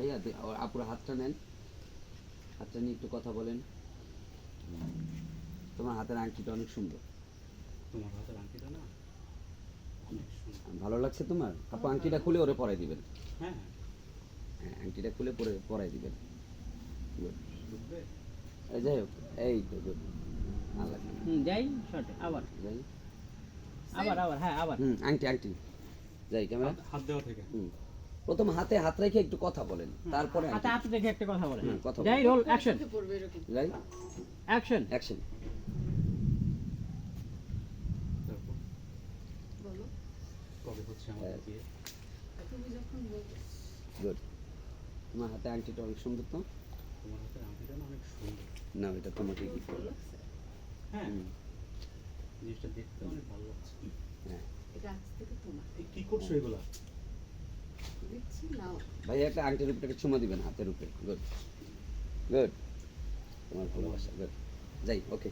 ভাইয়া আপুর হাতটা নেন। হাতটা নিয়ে একটু কথা বলেন। তোমার হাতের আংটিটা অনেক সুন্দর। তোমার হাতের আংটিটা না ভালো লাগছে তোমার? আপু আংটিটা খুলে ওরে পরাই দিবেন। হ্যাঁ। হ্যাঁ আংটিটা খুলে পরে পরাই দিবেন। এই যাই হোক এই তো. হুম যাই শর্টে আবার। যাই। আবার আবার হ্যাঁ আবার। হুম আংটি আংটি। যাই ক্যামেরা। হাত- হাত দেওয়া থেকে। হুম। প্রথম হাতে হাত রেখে একটু কথা বলেন তারপরে হাতে হাতে রেখে একটা কথা বলে হুম, কথা যাই রোল অ্যাকশন যাই। অ্যাকশন অ্যাকশন গুড তোমার হাতে আংটিটা অনেক সুন্দর তো? তোমার আংটিটা অনেক সুন্দর? না এটা তোমাকে কি ভালো হ্যাঁ। জিনিসটা দেখতে অনেক ভালো লাগছে। হ্যাঁ। এটা আজ থেকে তোমার। কি করছ এগুলা? ভাই, একটা আংটির একটা চুমা দিবেন হাতের উপরে। গুড। গুড। তোমার ভালোবাসা, গুড। যাই, ওকে।